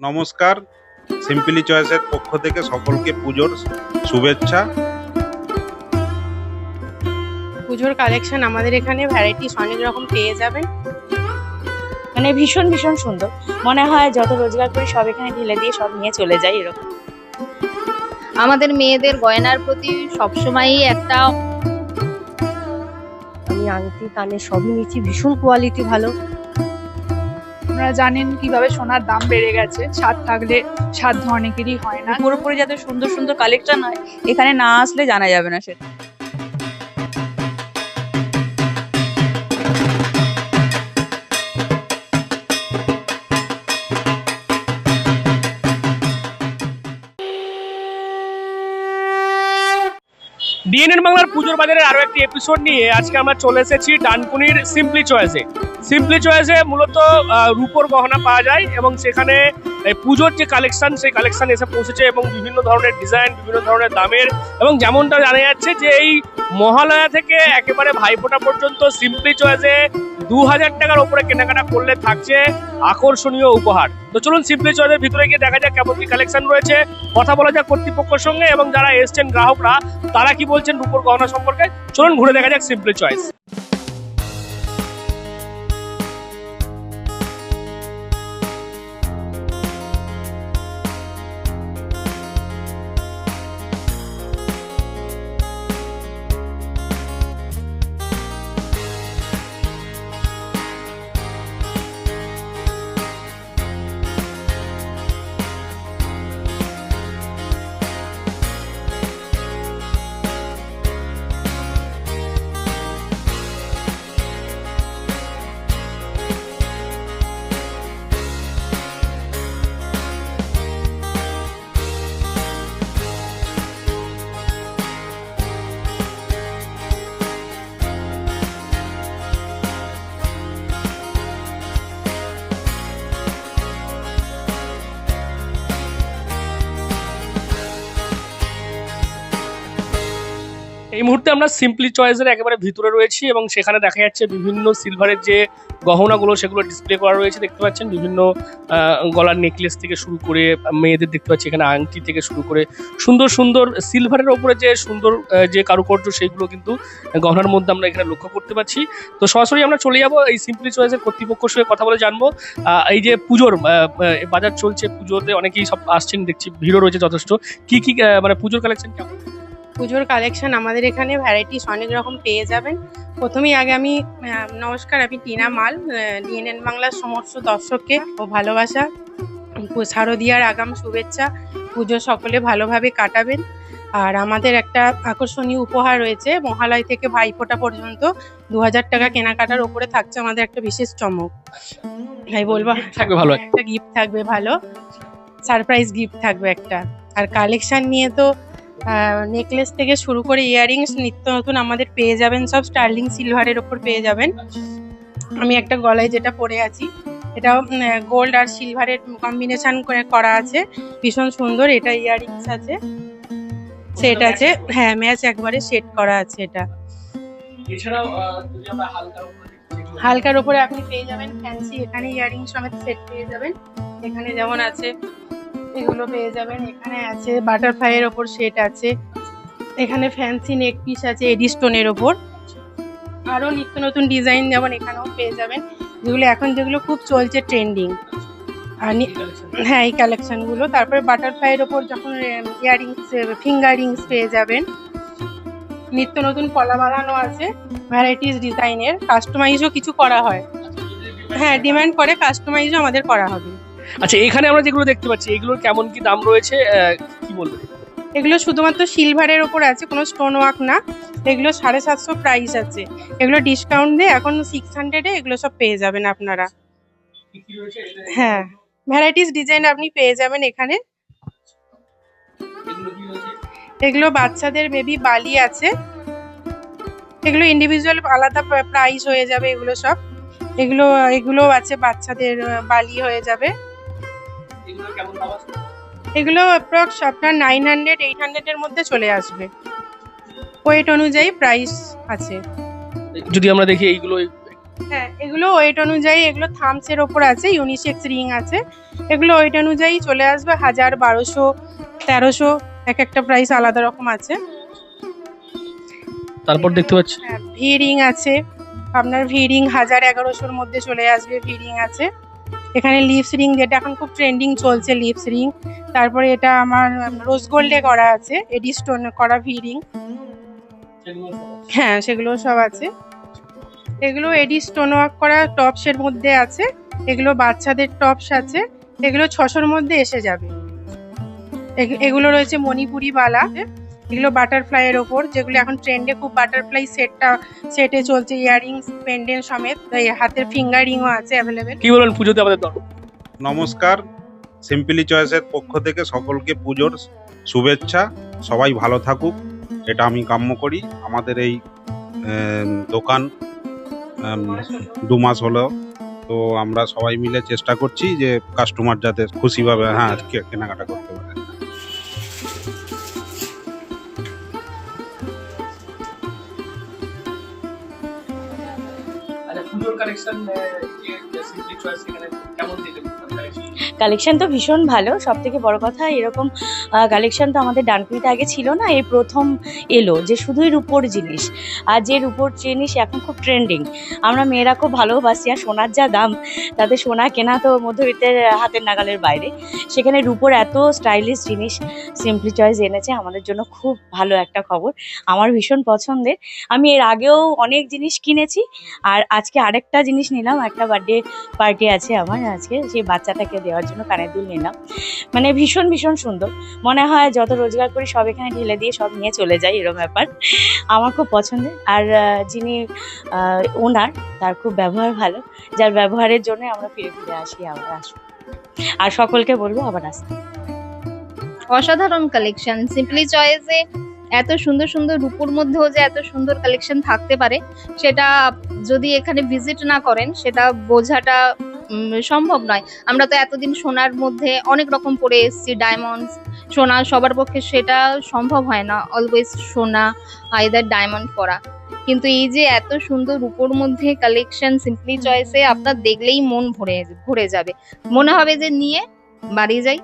নমস্কার। সিম্পলি চয়েসের পক্ষ থেকে সকলকে পুজোর শুভেচ্ছা। পুজোর কালেকশন আমাদের এখানে ভ্যারাইটিস অনেক রকম পেয়ে যাবেন। মানে ভীষণ ভীষণ সুন্দর। মনে হয় যত রোজগার করি সব এখানে ঢেলে দিয়ে সব নিয়ে চলে যাই এরকম। আমাদের মেয়েদের গয়নার প্রতি সবসময়ই একটা আমি আংটি কানে সবই নিচ্ছি, ভীষণ কোয়ালিটি ভালো। আপনারা জানেন কীভাবে সোনার দাম বেড়ে গেছে। স্বাদ থাকলে সাধ্য অনেকেরই হয় না। পুরোপুরি যাতে সুন্দর সুন্দর কালেকশন হয় এখানে না আসলে জানা যাবে না সেটা। ডিএনএন বাংলার পুজোর বাজারের আরও একটি এপিসোড নিয়ে আজকে আমরা চলে এসেছি ডানকুনির সিম্পলি চয়েসে সিম্পলি চয়েসে মূলত রূপোর গহনা পাওয়া যায় এবং সেখানে পুজোর যে কালেকশন সেই কালেকশন এসে পৌঁছেছে এবং বিভিন্ন ধরনের ডিজাইন বিভিন্ন ধরনের দামের এবং যেমনটা জানা যাচ্ছে যে এই মহালয়া থেকে একেবারে ভাইফোঁটা পর্যন্ত সিম্পলি চয়েসে দু হাজার টাকার ওপরে কেনাকাটা করলে থাকছে আকর্ষণীয় উপহার। তো চলুন সিম্পলি চয়েসের ভিতরে গিয়ে দেখা যাক কেমন কি কালেকশন রয়েছে। কথা বলা যাক কর্তৃপক্ষের সঙ্গে এবং যারা এসছেন গ্রাহকরা, তারা কি বলছেন রূপোর গহনা সম্পর্কে? চলুন ঘুরে দেখা যাক সিম্পলি চয়েস এই মুহূর্তে আমরা সিম্পলি চয়েসের একেবারে ভিতরে রয়েছি এবং সেখানে দেখা যাচ্ছে বিভিন্ন সিলভারের যে গহনাগুলো সেগুলো ডিসপ্লে করা রয়েছে, দেখতে পাচ্ছেন? বিভিন্ন গলার নেকলেস থেকে শুরু করে মেয়েদের দেখতে পাচ্ছি এখানে আংটি থেকে শুরু করে। সুন্দর সুন্দর সিলভারের ওপরে যে সুন্দর যে কারুকার্য সেইগুলো কিন্তু গহনার মধ্যে আমরা এখানে লক্ষ্য করতে পারছি তো সরাসরি আমরা চলে যাব এই সিম্পলি চয়েসের কর্তৃপক্ষের সঙ্গে কথা বলে জানব। এই যে পুজোর বাজার চলছে পুজোতে, অনেকেই সব আসছেন, দেখছি ভিড়ও রয়েছে যথেষ্ট। কি কি মানে পুজোর কালেকশন কেমন? পুজোর কালেকশন আমাদের এখানে ভ্যারাইটিস অনেক রকম পেয়ে যাবেন। প্রথমেই আগে আমি নমস্কার আমি টিনা মাল ডিএনএন বাংলার সমস্ত দর্শককে ও ভালোবাসা শারদীয়ার আগাম শুভেচ্ছা পুজো সকলে ভালোভাবে কাটাবেন। আর আমাদের একটা আকর্ষণীয় উপহার রয়েছে মহালয় থেকে ভাইফোঁটা পর্যন্ত দু হাজার টাকা কেনাকাটার ওপরে থাকছে আমাদের একটা বিশেষ চমক। তাই বলব থাকবে ভালো। একটা। গিফট থাকবে ভালো সারপ্রাইজ গিফট থাকবে একটা। আর কালেকশন নিয়ে তো নেকলেস থেকে শুরু করে ইয়াররিংস নিত্য নতুন আমাদের পেয়ে যাবেন সব স্টার্লিং সিলভারের ওপর পেয়ে যাবেন। আমি একটা গলায় যেটা পরে আছি এটাও গোল্ড আর সিলভারের কম্বিনেশন করে করা আছে। ভীষণ সুন্দর এটা ইয়াররিংস আছে। সেট আছে। হ্যাঁ ম্যাচ একবারে সেট করা আছে এটা। এছাড়াও যদি আমরা হালকার উপরে হালকার উপরে আপনি পেয়ে যাবেন ফ্যান্সি এখানে ইয়ারিং সমেত সেট পেয়ে যাবেন। এখানে যেমন আছে এগুলো পেয়ে যাবেন। এখানে আছে বাটারফ্লাইয়ের ওপর সেট আছে। এখানে ফ্যান্সি নেক পিস আছে এডি স্টোনের ওপর। আরও নিত্য নতুন ডিজাইন যেমন এখানেও পেয়ে যাবেন। যেগুলো এখন যেগুলো খুব চলছে ট্রেন্ডিং আর হ্যাঁ এই কালেকশনগুলো তারপরে বাটারফ্লাইয়ের ওপর যখন ইয়ারিংস ফিঙ্গার রিংস পেয়ে যাবেন। নিত্য নতুন কলা বাঁধানো আছে ভ্যারাইটিস ডিজাইনের কাস্টমাইজও কিছু করা হয়। হ্যাঁ ডিমান্ড করে কাস্টমাইজও আমাদের করা হবে। আচ্ছা এখানে আমরা যেগুলো দেখতে পাচ্ছি এগুলোর কেমন কি দাম রয়েছে? কি বলবেন? এগুলো শুধুমাত্র সিলভারের ওপর আছে কোনো স্টোন ওয়ার্ক না। এগুলো সাড়ে সাতশো প্রাইস আছে। এগুলো ডিসকাউন্ট দিয়ে এখন সিক্স হান্ড্রেডে এগুলো সব পেয়ে যাবেন আপনারা। হ্যাঁ ভ্যারাইটিস ডিজাইন আপনি পেয়ে যাবেন এখানে। এগুলো বাচ্চাদের বেবি বালি আছে। এগুলো ইন্ডিভিজুয়াল আলাদা প্রাইস হয়ে যাবে এগুলো সব। এগুলো এগুলো আছে বাচ্চাদের বালি হয়ে যাবে। এগুলো কেমন দাম আছে? এগুলো অ্যাপ্রক্স আপনার নাইন হান্ড্রেড এইট হান্ড্রেডের মধ্যে চলে আসবে। ওয়েট অনুযায়ী প্রাইস আছে। যদি আমরা দেখি এইগুলো হ্যাঁ এগুলো ওয়েট অনুযায়ী এগুলো থামসের ওপর আছে ইউনিসেক্স রিং আছে। এগুলো ওইট অনুযায়ী চলে আসবে হাজার বারোশো তেরোশো এক একটা প্রাইস আলাদা রকম আছে। তারপর দেখতে পাচ্ছি। ভি রিং আছে। আপনার ভি রিং হাজার এগারোশোর মধ্যে চলে আসবে ভি রিং আছে। এখানে লিপস রিং যেটা এখন খুব ট্রেন্ডিং চলছে লিপস রিং তারপরে এটা আমার রোজ গোল্ডে করা আছে এডি স্টোন করা ভি রিং হ্যাঁ সেগুলো সব আছে। এগুলো এডি স্টোন ওয়ার্ক করা টপসের মধ্যে আছে, এগুলো বাচ্চাদের টপস আছে, এগুলো ছশোর মধ্যে এসে যাবে। এগ- এগুলো রয়েছে মণিপুরি বালা। এগুলো বাটারফ্লাই এর ওপর যেগুলো এখন ট্রেন্ডে খুব বাটারফ্লাই সেটটা সেটে চলছে ইয়াররিংস পেন্ডেন্ট সমেত এই হাতের ফিঙ্গার রিংও আছে অ্যাভেলেবেল কি বলবেন পুজোতে আমাদের নমস্কার সিম্পলি চয়েসের পক্ষ থেকে সকলকে পুজোর শুভেচ্ছা সবাই ভালো থাকুক এটা আমি কাম্য করি। আমাদের এই দোকান দু মাস হলো তো আমরা সবাই মিলে চেষ্টা করছি যে কাস্টমার যাতে খুশিভাবে হ্যাঁ কে- কেনাকাটা করতে পারে। আচ্ছা কানেকশন যে চয়েস এখানে কেমন দিলেন কালেকশন তো ভীষণ ভালো। সব থেকে বড় কথা, এরকম কালেকশন তো আমাদের ডানকুনিতে আগে ছিল না, এই প্রথম এলো যে শুধুই রূপোর জিনিস। আর যে রূপোর জিনিস এখন খুব ট্রেন্ডিং আমরা মেয়েরা খুব ভালোবাসি, আর সোনার যা দাম, তাতে সোনা কেনা তো মধ্যবিত্তের হাতের নাগালের বাইরে। সেখানে রূপোর এত স্টাইলিশ জিনিস সিম্পলি চয়েস এনেছে, আমাদের জন্য খুব ভালো একটা খবর। আমার ভীষণ পছন্দের। আমি এর আগেও অনেক জিনিস কিনেছি, আর আজকে আরেকটা জিনিস নিলাম, একটা বার্থডে পার্টি আছে আমার আজকে, সেই বাচ্চাটাকে দেওয়ার জন্য কানের দুল নিলাম। মানে ভীষণ ভীষণ সুন্দর। মনে হয় যত রোজগার করি সব এখানে ঢেলে দিয়ে সব নিয়ে চলে যাই এরকম ব্যাপার। আমার খুব পছন্দের। আর যিনি ওনার, তার খুব ব্যবহার ভালো। যার ব্যবহারের জন্য আমরা ফিরে ফিরে আসি আবার আসব। আর সকলকে বলব আবার আসতে। অসাধারণ কালেকশন সিম্পলি চয়েসে এত সুন্দর সুন্দর রূপোর মধ্যেও যে এত সুন্দর কালেকশন থাকতে পারে, সেটা যদি এখানে ভিজিট না করেন, সেটা বোঝাটা সম্ভব নয়। আমরা তো এতদিন সোনার মধ্যে অনেক রকম পরে এসেছি ডায়মন্ডস সোনা সবার পক্ষে সেটা সম্ভব হয় না অলওয়েজ সোনা আইদার ডায়মন্ড পরা। কিন্তু এই যে এত সুন্দর রূপোর মধ্যে কালেকশন সিম্পলি চয়েসে আপনার দেখলেই মন ভরে ভরে যাবে। মনে হবে যে নিয়ে বাড়ি যাই।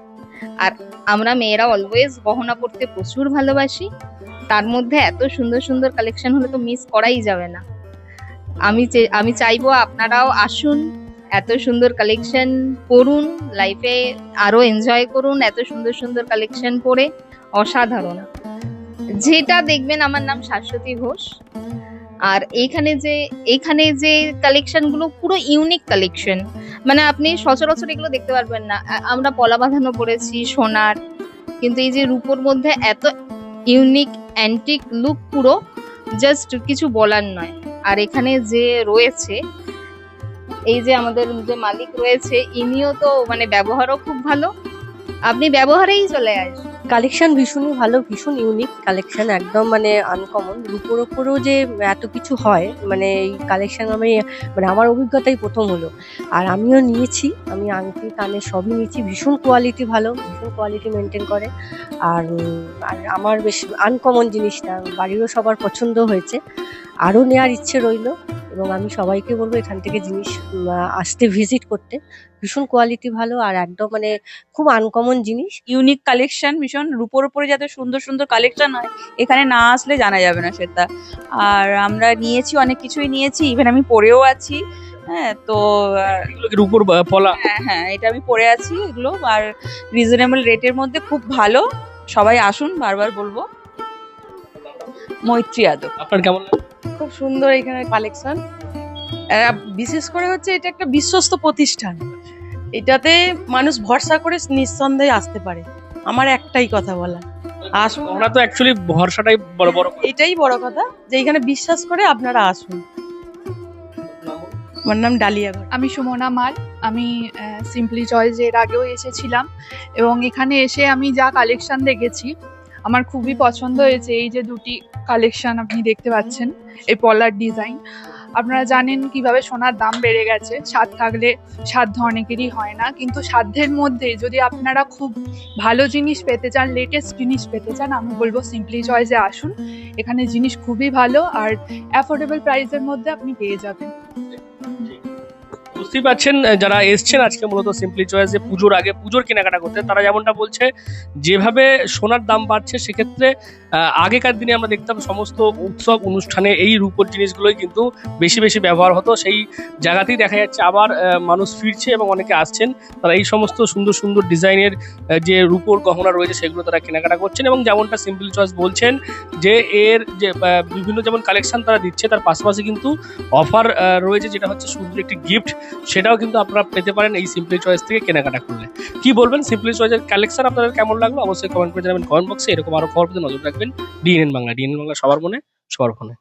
আর আমরা মেয়েরা অলওয়েজ গহনা পরতে প্রচুর ভালোবাসি। তার মধ্যে এত সুন্দর সুন্দর কালেকশন হলে তো মিস করাই যাবে না। আমি আমি চাইব আপনারাও আসুন এত সুন্দর কালেকশন করুন লাইফে আরও এনজয় করুন, এত সুন্দর সুন্দর কালেকশন পরে অসাধারণ। যেটা দেখবেন, আমার নাম শাশ্বতী ঘোষ। আর এইখানে যে এইখানে যে কালেকশনগুলো, পুরো ইউনিক কালেকশন মানে আপনি সচরাচর এগুলো দেখতে পারবেন না। আমরা পলা বাঁধানো পড়েছি সোনার। কিন্তু এই যে রূপোর মধ্যে এত ইউনিক অ্যান্টিক লুক পুরো জাস্ট কিছু বলার নয়। আর এখানে যে রয়েছে এই যে আমাদের যে মালিক রয়েছে, ইনিও তো মানে ব্যবহারও খুব ভালো। আপনি ব্যবহারেই চলে আসবেন কালেকশন ভীষণই ভালো, ভীষণ ইউনিক কালেকশন, একদম মানে আনকমন রূপোর ওপরও যে এত কিছু হয় মানে এই কালেকশন আমি মানে আমার অভিজ্ঞতাই প্রথম হলো। আর আমিও নিয়েছি, আমি আংটি, কানে সবই নিয়েছি, ভীষণ কোয়ালিটি ভালো, ভীষণ কোয়ালিটি মেনটেন করে। আর আর আমার বেশ আনকমন জিনিসটা, বাড়িরও সবার পছন্দ হয়েছে। আরও নেওয়ার ইচ্ছে রইল। এবং আমি সবাইকে বলব এখান থেকে জিনিস আসতে ভিজিট করতে। ভীষণ কোয়ালিটি ভালো আর একদম মানে খুব আনকমন জিনিস। ইউনিক কালেকশন ভীষণ রূপোর উপরে যাতে সুন্দর সুন্দর কালেকশন হয় এখানে না আসলে জানা যাবে না সেটা। আর আমরা নিয়েছি অনেক কিছুই নিয়েছি। ইভেন আমি পরেও আছি হ্যাঁ তো রূপোর পলা হ্যাঁ হ্যাঁ এটা আমি পরে আছি এগুলো। আর রিজনেবল রেটের মধ্যে খুব ভালো। সবাই আসুন বারবার বলব। মৈত্রী যাদব আপনার কেমন লাগে? খুব সুন্দর এখানে কালেকশন। বিশেষ করে হচ্ছে এটা একটা বিশ্বস্ত প্রতিষ্ঠান। এটাতে মানুষ ভরসা করে নিঃসন্দেহে আসতে পারে। আমার একটাই কথা বলা। আসুন আমরা তো অ্যাকচুয়ালি ভরসাটাই বড় বড় এটাই বড় কথা যে এখানে বিশ্বাস করে আপনারা আসুন। আমার নাম ডালিয়া আমি সুমনা মাল। আমি সিম্পলি চয়েস এর আগেও এসেছিলাম এবং এখানে এসে আমি যা কালেকশন দেখেছি আমার খুবই পছন্দ হয়েছে। এই যে দুটি কালেকশন আপনি দেখতে পাচ্ছেন, এই পলার ডিজাইন আপনারা জানেন কীভাবে সোনার দাম বেড়ে গেছে, স্বাদ থাকলে সাধ্য অনেকেরই হয় না, কিন্তু সাধ্যের মধ্যে যদি আপনারা খুব ভালো জিনিস পেতে চান লেটেস্ট জিনিস পেতে চান, আমি বলব সিম্পলি চয়েসে আসুন। এখানে জিনিস খুবই ভালো আর অ্যাফোর্ডেবল প্রাইসের মধ্যে আপনি পেয়ে যাবেন। বুঝতেই পারছেন যারা এসছেন আজকে মূলত সিম্পলি চয়েসে পুজোর আগে, পুজোর কেনাকাটা করতে, তারা যেমনটা বলছে, যেভাবে সোনার দাম বাড়ছে, সেক্ষেত্রে আগেকার দিনে আমরা দেখতাম সমস্ত উৎসব, অনুষ্ঠানে এই রূপোর জিনিসগুলোই কিন্তু বেশি বেশি ব্যবহার হতো। সেই জায়গাতেই দেখা যাচ্ছে আবার মানুষ ফিরছে এবং অনেকে আসছেন। তারা এই সমস্ত সুন্দর সুন্দর ডিজাইনের যে রূপোর গহনা রয়েছে, সেগুলো তারা কেনাকাটা করছেন এবং যেমনটা সিম্পল চয়েস বলছেন যে এর যে বিভিন্ন যেমন কালেকশন তারা দিচ্ছে, তার পাশাপাশি কিন্তু অফার রয়েছে, যেটা হচ্ছে সুন্দর একটি গিফট সেটাও কিন্তু আপনারা পেতে পারেন এই সিম্পলি চয়েস থেকে কেনাকাটা করলে। কি বলবেন? সিম্পলি চয়েসের কালেকশন আপনাদের কেমন লাগল? অবশ্যই কমেন্ট করে জানাবেন কমেন্ট বক্সে এরকম আরও খবর নজর রাখবেন। ডিএনএন বাংলা। ডিএনএন বাংলা সবার মনে, সবার ফোনে।